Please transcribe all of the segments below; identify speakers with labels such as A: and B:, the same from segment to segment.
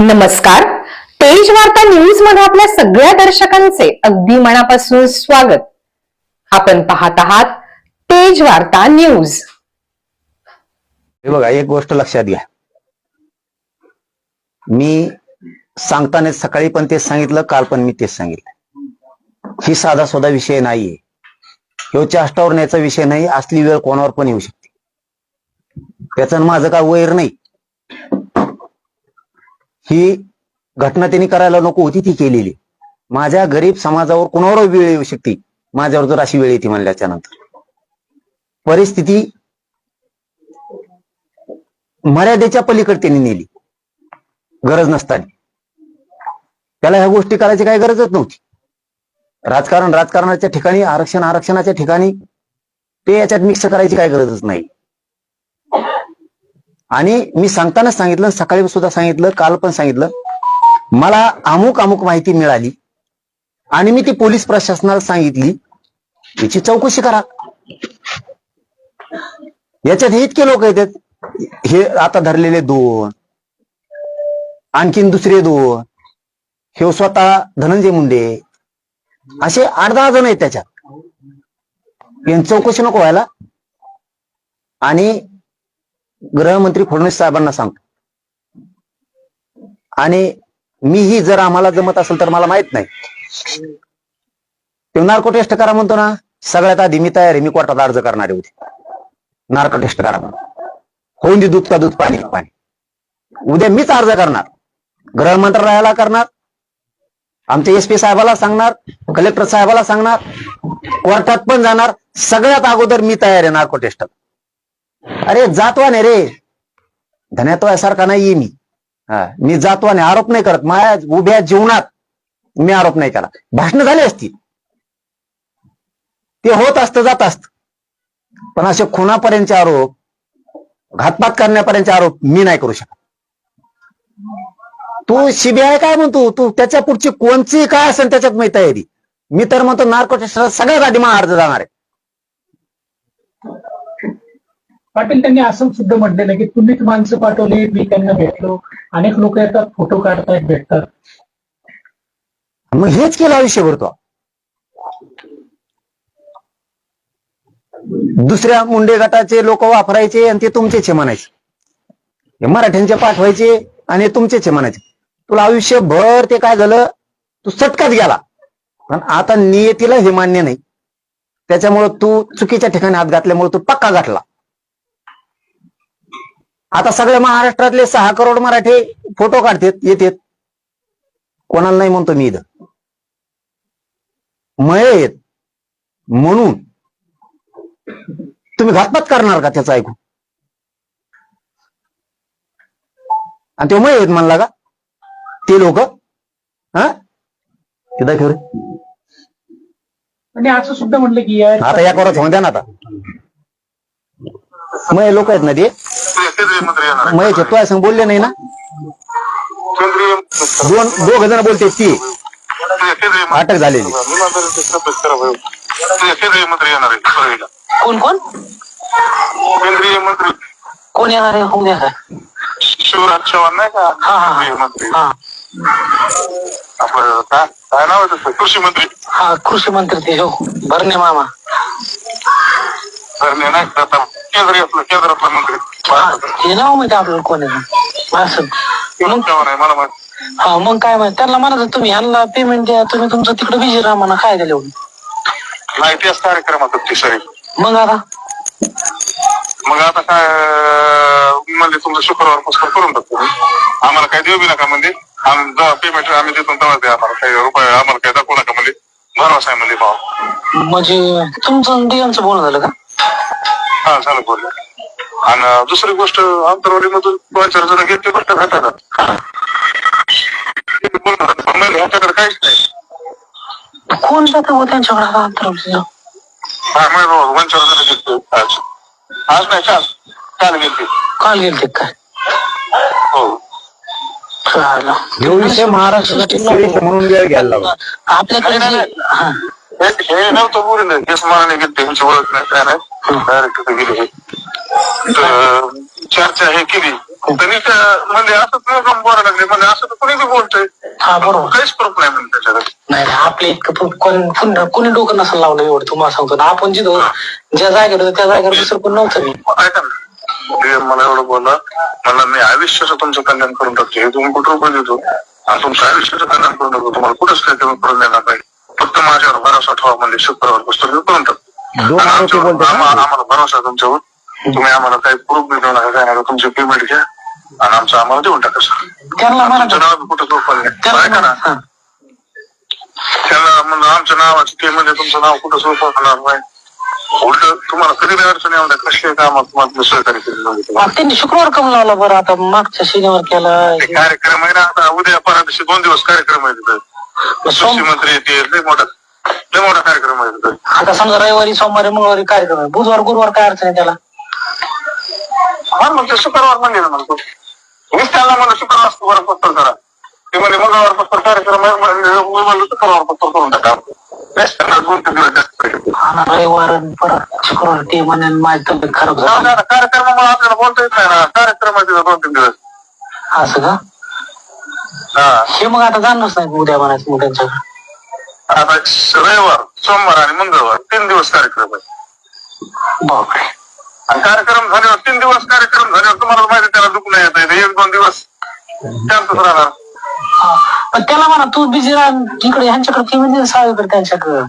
A: नमस्कार. तेज वार्ता न्यूजमध्ये आपल्या सगळ्या दर्शकांचे अगदी मनापासून स्वागत. आपण पाहत आहात तेज वार्ता न्यूज
B: हे बघा एक गोष्ट लक्षात घ्या. मी सांगताना सकाळी पण तेच सांगितलं काल पण मी तेच सांगितलं. ही साधा सोधा विषय नाहीये. ह्यो चाष्टावर न्यायचा विषय नाही असली वेळ कोणावर पण येऊ शकते. त्याचं माझं काय वैर नाही. ही घटना त्यांनी करायला नको होती ती केलेली. माझ्या गरीब समाजावर कोणावर वेळ येऊ शकते? माझ्यावर जर अशी वेळ येते म्हणल्याच्या नंतर परिस्थिती मर्यादेच्या पलीकडे त्यांनी नेली. गरज नसताना. त्याला ह्या गोष्टी करायची काही गरजच नव्हती. राजकारण राजकारणाच्या ठिकाणी आरक्षण आरक्षणाच्या ठिकाणी ते याच्यात मिक्स करायची काही गरजच नाही. आणि मी सांगताना सांगितलं सकाळी सुद्धा सांगितलं काल पण सांगितलं. मला अमुक अमुक माहिती मिळाली. आणि मी ती पोलीस प्रशासनाला सांगितली. याची चौकशी करा. याच्यात हे इतके लोक येतात. हे आता धरलेले दोन. आणखीन दुसरे दोन. हे स्वतः धनंजय मुंडे. असे आठ दहा जण आहेत त्याच्यात. चौकशी नको व्हायला. आणि गृहमंत्री फडणवीस साहेबांना सांगतो आणि मीही जर आम्हाला जमत असेल तर मला माहीत नाही. ते नार्को टेस्ट करा म्हणतो ना. सगळ्यात आधी मी तयार आहे मी कोर्टात अर्ज करणारे होते. नार्को टेस्ट करा होऊन दे दूध का दूध पाणी पाणी. उद्या मीच अर्ज करणार. गृहमंत्रालयाला करणार. आमच्या एस पी साहेबाला सांगणार. कलेक्टर साहेबाला सांगणार. कोर्टात पण जाणार. सगळ्यात अगोदर मी तयार आहे नार्को टेस्टात अरे जातवाने रे. धन्यात्वासारखा नाहीये मी. मी जातवाने आरोप नाही करत. माझ्या उभ्या जीवनात मी आरोप नाही केला. भाषण झाली असती. ते होत असतं जात असत. पण असे खुनापर्यंतचे आरोप घातपात करण्यापर्यंतचे आरोप मी नाही करू शकत. तू सीबीआय काय म्हणतो? तू त्याच्या पुढची कोणची काय असेल त्याच्यात मी तयारी. मी तर म्हणतो नार्कोटेस्ट सगळ्यात आधी मला अर्ज जाणार आहे.
C: पाटील त्यांनी असं सुद्धा म्हटलेलं की तुम्हीच माणसं पाठवली मी त्यांना भेटलो. अनेक लोक येतात फोटो काढतायत भेटतात.
B: मग हेच केलं आयुष्यभर तो. दुसऱ्या मुंडे गटाचे लोक वापरायचे आणि ते तुमचे म्हणायचे. हे मराठ्यांचे पाठवायचे आणि तुमचेच म्हणायचे. तुला आयुष्यभर ते काय झालं? तू सटकाच गेला. पण आता नियतीला हे मान्य नाही. त्याच्यामुळं तू चुकीच्या ठिकाणी हात घातल्यामुळे तू पक्का गाठला. आता सगळ्या महाराष्ट्रातले सहा करोड मराठे फोटो काढतात येतात. कोणाला नाही म्हणतो मी इथं. मय आहेत म्हणून. तुम्ही घातपात करणार का त्याचं ऐकून आणि ते मय आहेत म्हणला का? ते लोक हा? ते दाखव रे.
C: असं सुद्धा म्हटलं की
B: आता या कोरात होऊन द्या ना आता. मय लोक आहेत ना ते?
D: केंद्रीय मंत्री येणार
B: मयचे तो संग बोलले नाही ना?
D: केंद्रीय
B: दोन दोघ जण बोलते ती.
D: केंद्रीय
B: अटक झालेली.
D: विमानतळाची तपास करा भाऊ. ते केंद्रीय मंत्री येणार आहे परळीला.
E: कोण कोण?
D: केंद्रीय मंत्री.
E: कोण येणार आहे? होऊन येणार
D: शिवराज चव्हाण नाही का? केंद्रीय मंत्री.
E: हा.
D: आपलं काय काय नाव आहे त्याचं कृषी मंत्री?
E: हा कृषी मंत्री ते हो. भरणे मामा.
D: धरणे नाही का आता केंद्रीय आपलं केंद्रातला मंत्री.
E: हा नाव माहिती आपल्याला कोण आहे असं
D: चव्हाण आहे मला माहिती.
E: हा मग काय माहिती? त्यांना म्हणा तुम्ही यांना पेमेंट द्या तुम्ही तुमचं तिकडे बिझी राहा म्हणा काय झालं एवढं?
D: नाही त्याच कार्यक्रमात ती सरी
E: मग आता?
D: मग आता काय अं, म्हणजे तुमचं शुक्रवार पुस्तक करून टाकतो आम्हाला काय देऊ बी नका म्हणजे. आम्ही जेव्हा पेमेंट आम्ही देतो तेव्हा द्या आम्हाला. काही रुपये आम्हाला काय दाखवू नका म्हणजे. भरवसा आहे म्हणजे भाव.
E: म्हणजे तुमचं डीएमचं बोलणं झालं का?
D: हा झालं बोलले आणि दुसरी गोष्ट आंतरवाडी मधून दोन चार जण घेतले बरं का हाताला ह्याच्याकडे काहीच नाही.
E: कोण जातं हो त्यांच्याकडे आता अंतरावरचं?
D: हा मग दोन चार जण आज आज नाही काल.
E: काय
D: हो.
B: आहे म्हणून वेळ घ्यायला
E: आपल्याकडे हा.
D: हे हे नव्हतं हेच मनाने घेतले ह्यांची ओळख नाही काय नाही. डायरेक्ट गेले. हे चर्चा हे केली. त्यांनी त्या- म्हणजे असं तुम्ही काम बोलायला लागले. म्हणजे असं तर कोणी बी बोलतोय.
E: हा बरोबर.
D: काहीच प्रूफ नाही म्हणजे त्याच्याकडे
E: नाही नाही, आपल्या इतकं पण कोण कोणी डोकं नसेल लावलं एवढं तुम्हाला सांगतो ना. आपण जिथं ज्या जागेवर होतो त्या जागेवर दुसरं कोण नव्हतं. मी
D: ऐका ना. मला एवढं बोला. मला मी आयुष्याचं तुमचं कल्याण करून टाकतो. हे तुम्ही कुठं रुपये देतो? आणि तुमचं आयुष्याचं कल्याण करून टाकतो. तुम्हाला कुठंच काही कमी करून देणार नाही. फक्त माझ्यावर भरोसा ठेवा म्हणजे शुक्रवार पुस्तक मी करून टाकतो.
B: दोन
D: आणि आमच्यावर- आम्हा-. आम्हाला भरोसा आहे तुमच्यावर. तुम्ही आम्हाला काही प्रूफ बी देऊ नका काय नका तुमची पेमेंट घ्या आणि आमचं आम्हाला देऊन टाका सर.
E: त्यांना म्हणा
D: तुमचं नाव बी कुठं झोपलं नाही
E: त्यांना
D: ऐका ना.
E: हा.
D: त्यांना म्हणलं आमच्या नावाचं ते म्हणजे तुमचं नाव कुठं झोपणार नाही उलट तुम्हाला कधी नाही अडचण येऊन कसले कामात तुम्हाला
E: मग त्यांनी शुक्रवार कम लावला बरं आता मागच्या शनिवार केला.
D: कार्यक्रम आहे ना आता उद्या परवा दिवशी दोन दिवस कार्यक्रम आहे तिथं. कृषी मंत्री येतील लय मोठा लय मोठा कार्यक्रम आहे तिथं.
E: आता समजा रविवारी सोमवारी मंगळवारी कार्यक्रम आहे. बुधवार गुरुवार काय अडचण आहे त्याला?
D: हा मग ते शुक्रवार म्हणले ना म्हणतो मीच त्यांना म्हणलं शुक्रवार बरं पत्तर करा. ते म्हणजे मंगळवार पत्तर कार्यक्रम म्हणलं शुक्रवार पत्तर करून टाका.
E: रविवार परत शुक्रवार ते म्हणे माझी तब्येत खराब झाली.
D: कार्यक्रमामुळे आपल्याला बोलता येत नाही ना. कार्यक्रम आहे तिथं दोन तीन दिवस.
E: असं का?
D: हा.
E: हे मग आता जाणच नाही उद्या म्हणायचं मग त्यांच्याकडे.
D: आता रविवार सोमवार आणि मंगळवार तीन दिवस कार्यक्रम आहे.
E: बापरे.
D: आणि कार्यक्रम झाल्यावर तीन दिवस कार्यक्रम झाल्यावर तुम्हाला माहिती आहे त्याला दुःख नाही येत आहे. एक दोन दिवस शांतच राहणार.
E: पण त्याला म्हणा तू बिझी राह इकडे ह्यांच्याकडे किती सावेकडे त्यांच्याकडे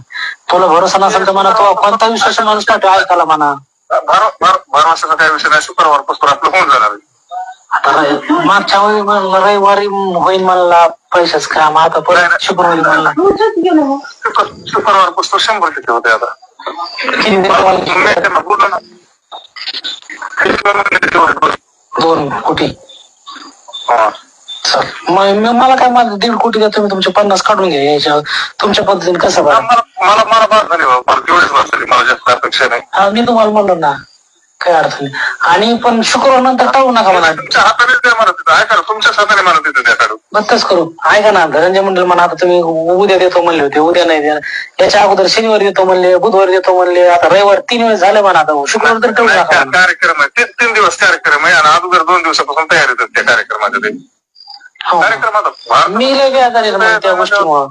E: तुला भरोसा नसेल तर म्हणा तो कोणता विश्वास माणूस पाठव ऐकायला म्हणा
D: भर भर भरवशाचा काही विषय नाही शुक्रवारपासून आपलं होऊन जाणार आहे.
E: आता मागच्या वेळी म्हणलं रविवारी होईल म्हणला पैशाच काम आता परत. शुक्रवारी म्हणला
D: शुक्र- शुक्रवारपासून शंभर टक्के होते आता
E: किती दोन कोटी.
D: हा.
E: मग मला काय माझं दीड कोटी द्या तुम्ही तुमचे पन्नास काढून घ्या याच्या तुमच्या पद्धतीने कसं
D: मला मला मला मला मला जास्त अपेक्षा नाही.
E: हा मी तुम्हाला म्हणलो ना काय अडचण नाही. आणि पण शुक्रवार नंतर टाळू नका म्हणा.
D: तुमच्या हाताने तिथं ऐका ना, तुमच्याच हाताने काढून.
E: बत्तच करू. ऐका ना धनंजय मंडळ म्हणा आता तुम्ही उद्या देतो म्हणले होते उद्या नाही देणार. याच्या अगोदर शनिवारी देतो म्हणले बुधवारी देतो म्हणले आता रविवार तीन वेळेस झाले म्हणा आता शुक्रवार तर टाळू
D: नाही,
E: नका
D: त्या
E: म्हणा.
D: कार्यक्रम आहे. तीन तीन दिवस कार्यक्रम आहे आणि अगोदर दोन दिवसापासून तयारी होतात त्या कार्यक्रमाच्या ते.
E: हो.
D: कार्यक्रमात
E: मी लय बेजार आहे मग त्या गोष्टीमुळं.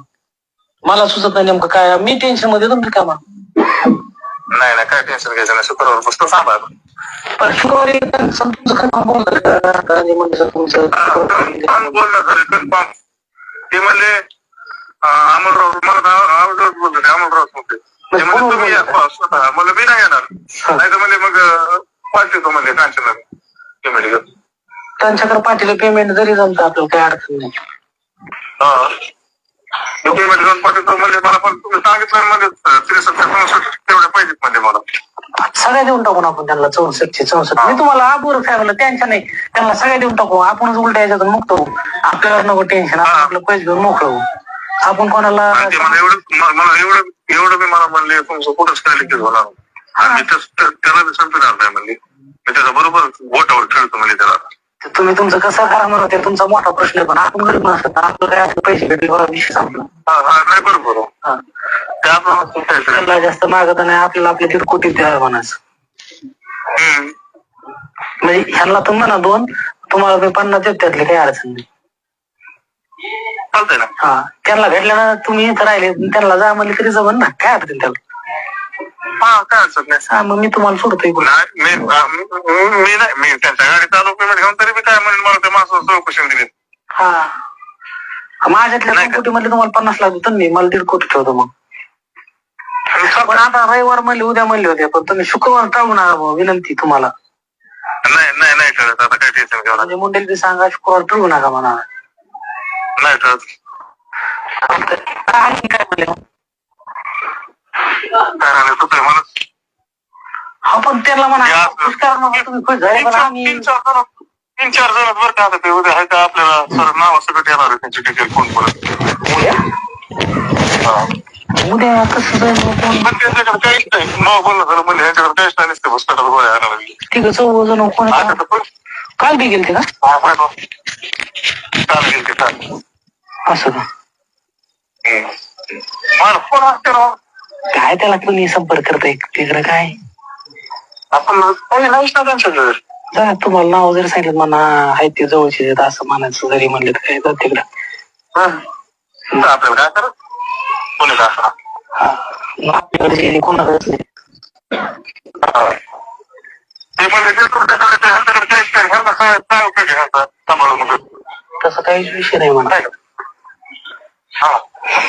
E: मला सुचत नाही नेमकं काय. मी टेन्शनमध्ये तुमची कामा.
D: नाही नाही काय टेन्शन घ्यायचं नाही. शुक्रवार पुस्तक सांभाळ
E: पण शुक्रवारी तुमचं
D: कन्फर्म बोलणं झालं कन्फर्म ते म्हणले अमोलराव मला अमोलराव बोलले अमोलराव म्हणते ते म्हणले तुम्ही या स्वतः मला मी नाही येणार. नाही तर म्हणले मग अं, पाठवतो म्हणले कांचनला पेमेंट घेऊन
E: त्यांच्याकडे पाठीला पेमेंट जरी जमतं आपल्याला काय अडचण नाही.
D: हा. पेमेंट घेऊन पाठवतो म्हणजे मला पण तुम्ही सांगितलं म्हणजे त्रेसष्ट पाहिजेत म्हणजे मला.
E: सगळ्या देऊन टाकू ना आपण त्यांना चौसष्टचे चौसष्ट. मी तुम्हाला आबूर फॅमिली त्यांच्या नाही. त्यांना सगळ्या देऊन टाकू. आपणच उलट्या याच्यातून मुक्त होऊ. आपल्याला नको टेन्शन आपण आपलं पैसे घेऊन मोकळं होऊ. आपण कोणाला
D: आणि ते मला एवढं म- मला एवढं एवढं मी मला म्हणले तुमचं कुठंच काय लिखित होणार. आणि मी तस- त्या- त्याला बी संपणार नाही म्हणले. मी त्याचा बरोबर बोटावर खेळतो म्हणजे त्याला.
E: तुम्ही तुमचं कसं करा म्हणा ते तुमचा मोठा प्रश्न आहे पण आपण गरीब नसतात आपलं काय असं पैसे भेटले बघा विषय संपला.
D: हा हा नाही बरोबर. हो.
E: हा.
D: ते?
E: त्यांना जास्त मागत नाही आपल्याला आपले दीड कोटी द्या म्हणाच
D: हम्म.
E: म्हणजे ह्यांना तुम्ही म्हणा दोन तुम्हाला मी पन्नास देत त्यातले काही अडचण नाही. हा त्यांना भेटल्या ना तुम्ही इथं राहिले त्यांना जा म्हणले तरी जमन ना काय अडचण त्याला?
D: हा काय अडचण नाही.
E: हा मग मी तुम्हाला सोडतो इकडून
D: मी नाही मी त्यांच्या पेमेंट घेऊन तरी मी काय म्हणेन मला माणसाला चौकशी दिली
E: हा. माझ्यातल्या? कोटी मध्ये तुम्हाला पन्नास लाख देतो मी मला दीड कोटी ठेवतो मग? पण आता रविवार म्हणले उद्या म्हणले होते. पण तुम्ही शुक्रवार टाळू नका विनंती तुम्हाला.
D: नाही नाही नाही कळत. आता काय टेन्शन घ्यावं
E: म्हणजे मुंडेल बी सांगा शुक्रवार टाळू नका म्हणा.
D: नाही कळत.
E: आणि काय म्हणले
D: काय
E: हा पण त्यांना म्हणा
D: या.
E: खुश करा ना, तुम्ही खुश झाले
D: तीन
E: पण
D: चार
E: आम्ही
D: तीन चार जण तीन चार जण बरं का आता ते उद्या आहे का आपल्याला सर नाव सकट येणार आहे त्यांची डिटेल कोण कोण हा.
E: उद्या कसं जाईल मग कोण?
D: पण त्यांच्याकडे काहीच नाही. नाव म्हणजे ह्यांच्याकडे काहीच नाही नसते हॉस्पिटल गोळ्या आणायला लागली.
E: तिघ चौघ जण कोण
D: आता तर पण
E: काल बी गेलते का?
D: हा, काय बा. काल गेली ते काल.
E: असं का?
D: हम्म. मला फोन असते राव?
E: काय त्याला कोणी संपर्क करताय? तिकडे काय?
D: आपण नाहीच ना त्यांच्याकडे?
E: जा, तुम्हाला नाव जरी सांगितलं म्हणा आहे ते जवळचे आहेत असं म्हणायचं जरी म्हणले तर काय तिकडं?
D: हा. तर आपल्याला काय करत कोणी काय असणार
E: हा. आपल्याकडे गेली कोणाकडेच नाही
D: हा. ते म्हणजे जे तुमच्या कडे ते ह्यांच्याकडे काहीच नाही. ह्यांना काय काय उपयोग आहे ह्यांचा सांभाळून वगैरे?
E: तसं काहीच विषय नाही म्हणा
D: नाही का? हा.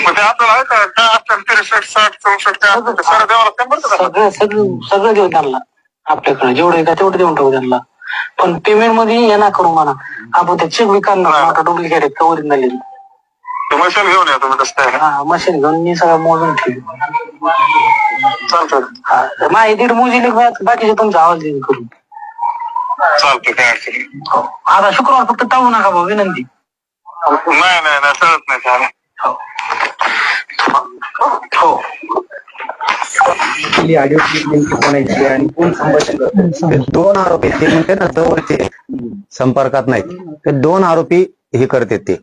D: मग ते आपल्याला आहे का काय असतं त्रेसष्ट साठ चौसष्ट काय असतं ते सारं द्यावं लागतं बरं का त्याला?
E: सगळं सगळं सगळं देऊ त्यांना आपल्याकडे जेवढं आहे का तेवढं देऊन टाकू त्यांना पण पेमेंटमध्ये हे ना करू म्हणा आपण ते चेक बी करणार डुप्लिकेट आहे झालेली
D: ते मशीन घेऊन या तुम्ही तसं काय?
E: हा मशीन घेऊन मी सगळं मोजून ठेवू.
D: चालतं
E: हा तर माझी दीड मोजीले बाकीचे तुमचा आवाज देईन करून.
D: चालतं काय अडचण नाही.
E: हो. आता शुक्रवार फक्त टाळू नका भाऊ विनंती.
D: नाही नाही नाही नाही
E: हो. हो.
B: आपली ऑडिओ क्लिप नेमकी कोणाची आणि कोण संभाषण करतं? ते दोन आरोपी ते म्हणते ना जवळचे संपर्कात नाहीत. ते दोन आरोपी हे करते ते.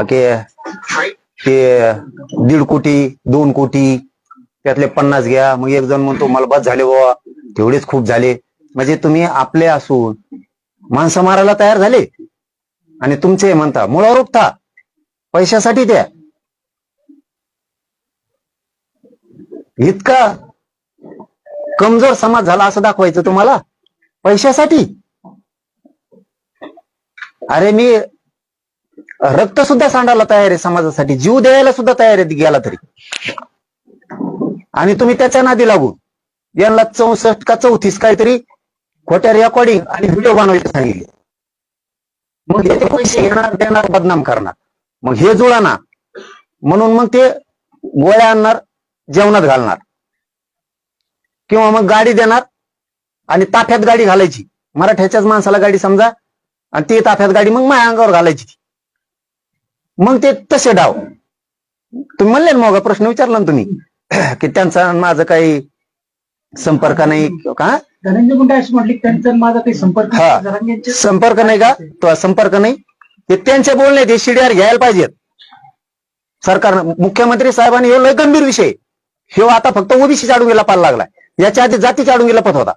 B: अके ते दीड कोटी दोन कोटी त्यातले पन्नास घ्या. मग एक जण म्हणतो मला बस झाले बाबा तेवढेच खूप झाले. म्हणजे तुम्ही आपले असून माणसं मारायला तयार झाले. आणि तुमचे म्हणता मुळावर उपता पैशासाठी द्या. इतका कमजोर समाज झाला असं दाखवायचं तुम्हाला? पैशासाठी. अरे मी रक्त सुद्धा सांडायला तयार आहे समाजासाठी. जीव द्यायला सुद्धा तयार आहे गेला तरी. आणि तुम्ही त्याच्या नादी लागून यांना चौसष्ट का चौतीस काहीतरी खोट्या रेकॉर्डिंग आणि व्हिडिओ बनवायचे सांगितले. मग याचे पैसे येणार देणार बदनाम करणार. मग हे जुळा ना. म्हणून मग ते गोळ्या आणणार जेवणात घालणार. किंवा मग गाडी देणार आणि ताफ्यात गाडी घालायची. मराठ्याच्याच माणसाला गाडी समजा आणि ती ताफ्यात गाडी मग माझ्या अंगावर घालायची. मग ते तसे डाव. तुम्ही म्हणले ना मग प्रश्न विचारला ना तुम्ही. की त्यांचा माझं काही संपर्क नाही का?
C: धनंजय मुंडे अशी म्हटली की त्यांचा आणि माझा काही संपर्क
B: हा.
C: नाही. जरांगेंचे-
B: संपर्क नाही का? तो संपर्क नाही. ते त्यांचे बोलणे ते शिडीआर घ्यायला पाहिजेत. सरकारनं मुख्यमंत्री साहेबांनी हे लय गंभीर विषय ह्यो आता फक्त ओबीसी चाडून पाला लागलाय. याच्या आधी जाती चाडून पत होता.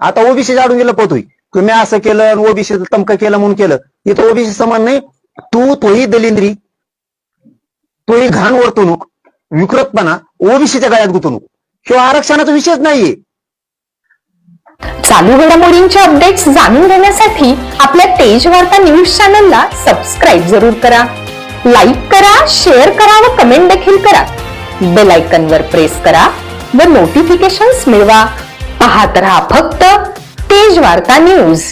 B: आता ओबीसी चाडून गेला पत होई तुम्ही असं केलं ओबीसी तमकं केलं म्हणून केलं. इथं ओबीसी समान नाही. तू तोही दलिंद्री तोही घाण वर्तणूक विकृतपणा ओबीसीच्या गळ्यात गुंतवणूक. किंवा आरक्षणाचा विषयच नाहीये.
A: चालू घडामोडींचे अपडेट्स जाणून घेण्यासाठी आपल्या तेज वार्ता न्यूज चॅनलला सबस्क्राईब जरूर करा. लाईक करा शेअर करा व कमेंट देखील करा. बेल आयकॉन वर प्रेस करा व नोटिफिकेशन्स मिळवा. पाहत राहा फक्त तेज वार्ता न्यूज